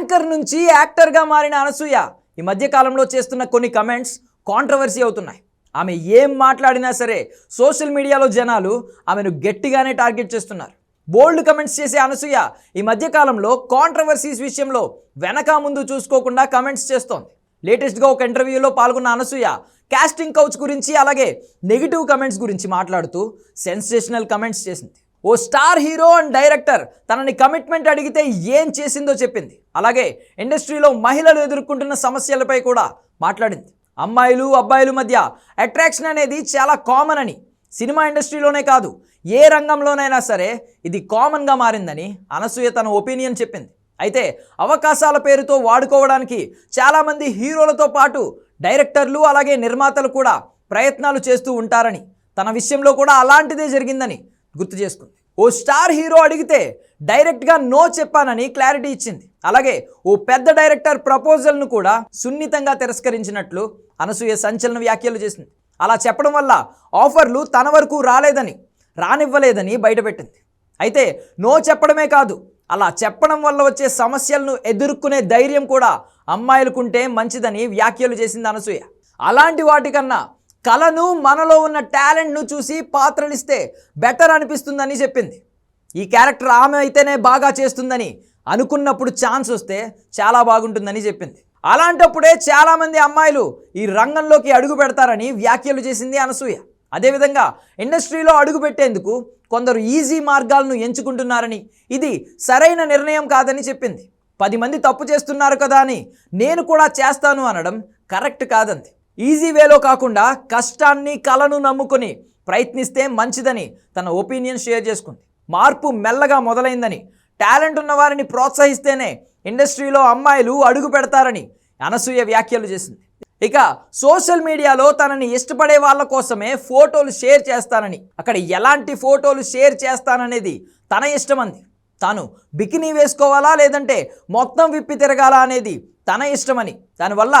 Anchor నుంచి యాక్టర్గా మారిన అనసూయ ఈ మధ్య కాలంలో చేస్తున్న కొన్ని కమెంట్స్ కాంట్రవర్సీ అవుతున్నాయి. ఆమె ఏం మాట్లాడినా సరే సోషల్ మీడియాలో జనాలు ఆమెను గట్టిగానే టార్గెట్ చేస్తున్నారు. బోల్డ్ కమెంట్స్ చేసే అనసూయ ఈ మధ్య కాలంలో కాంట్రవర్సీస్ విషయంలో వెనక ముందు చూసుకోకుండా కమెంట్స్ చేస్తోంది. లేటెస్ట్గా ఒక ఇంటర్వ్యూలో పాల్గొన్న అనసూయ కాస్టింగ్ కౌచ్ గురించి అలాగే నెగిటివ్ కమెంట్స్ గురించి మాట్లాడుతూ సెన్సేషనల్ కమెంట్స్ చేసింది. ఓ స్టార్ హీరో అండ్ డైరెక్టర్ తనని కమిట్మెంట్ అడిగితే ఏం చేసిందో చెప్పింది. అలాగే ఇండస్ట్రీలో మహిళలు ఎదుర్కొంటున్న సమస్యలపై కూడా మాట్లాడింది. అమ్మాయిలు అబ్బాయిలు మధ్య అట్రాక్షన్ అనేది చాలా కామన్ అని. సినిమా ఇండస్ట్రీలోనే కాదు ఏ రంగంలోనైనా సరే ఇది కామన్గా మారిందని అనసూయ తన ఒపీనియన్ చెప్పింది. అయితే అవకాశాల పేరుతో వాడుకోవడానికి చాలామంది హీరోలతో పాటు డైరెక్టర్లు అలాగే నిర్మాతలు కూడా ప్రయత్నాలు చేస్తూ ఉంటారని తన విషయంలో కూడా అలాంటిదే జరిగిందని గుర్తు చేసుకుంది ఓ స్టార్ హీరో అడిగితే డైరెక్ట్గా నో చెప్పానని క్లారిటీ ఇచ్చింది. అలాగే ఓ పెద్ద డైరెక్టర్ ప్రపోజల్ను కూడా సున్నితంగా తిరస్కరించినట్లు అనసూయ సంచలన వ్యాఖ్యలు చేసింది. అలా చెప్పడం వల్ల ఆఫర్లు తన వరకు రాలేదని రానివ్వలేదని బయటపెట్టింది. అయితే నో చెప్పడమే కాదు అలా చెప్పడం వల్ల వచ్చే సమస్యలను ఎదుర్కొనే ధైర్యం కూడా అమ్మాయిలకుంటే మంచిదని వ్యాఖ్యలు చేసింది అనసూయ. అలాంటి వాటికన్నా కళను మనలో ఉన్న టాలెంట్ను చూసి పాత్రలిస్తే బెటర్ అనిపిస్తుందని చెప్పింది. ఈ క్యారెక్టర్ ఆమె అయితేనే బాగా చేస్తుందని అనుకున్నప్పుడు ఛాన్స్ వస్తే చాలా బాగుంటుందని చెప్పింది. అలాంటప్పుడే చాలామంది అమ్మాయిలు ఈ రంగంలోకి అడుగు పెడతారని వ్యాఖ్యలు చేసింది అనసూయ. అదేవిధంగా ఇండస్ట్రీలో అడుగు పెట్టేందుకు కొందరు ఈజీ మార్గాలను ఎంచుకుంటున్నారని ఇది సరైన నిర్ణయం కాదని చెప్పింది. పది మంది తప్పు చేస్తున్నారు కదా అని నేను కూడా చేస్తాను అనడం కరెక్ట్ కాదంది. ఈజీ వేలో కాకుండా కష్టాన్ని కళను నమ్ముకొని ప్రయత్నిస్తే మంచిదని తన ఒపీనియన్ షేర్ చేసుకుంది. మార్పు మెల్లగా మొదలైందని టాలెంట్ ఉన్న వారిని ప్రోత్సహిస్తేనే ఇండస్ట్రీలో అమ్మాయిలు అడుగు పెడతారని అనసూయ వ్యాఖ్యలు చేసింది. ఇక సోషల్ మీడియాలో తనని ఇష్టపడే వాళ్ళ కోసమే ఫోటోలు షేర్ చేస్తానని అక్కడ ఎలాంటి ఫోటోలు షేర్ చేస్తాననేది తన ఇష్టమంది. తాను బికినీ వేసుకోవాలా లేదంటే మొత్తం విప్పి తిరగాలా అనేది తన ఇష్టమని దానివల్ల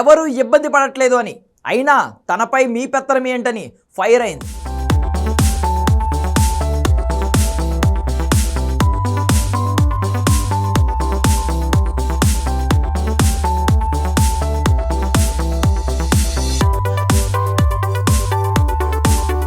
ఎవరూ ఇబ్బంది పడట్లేదు అని. అయినా తనపై మీ పెత్తనం ఏంటని ఫైర్ అయింది.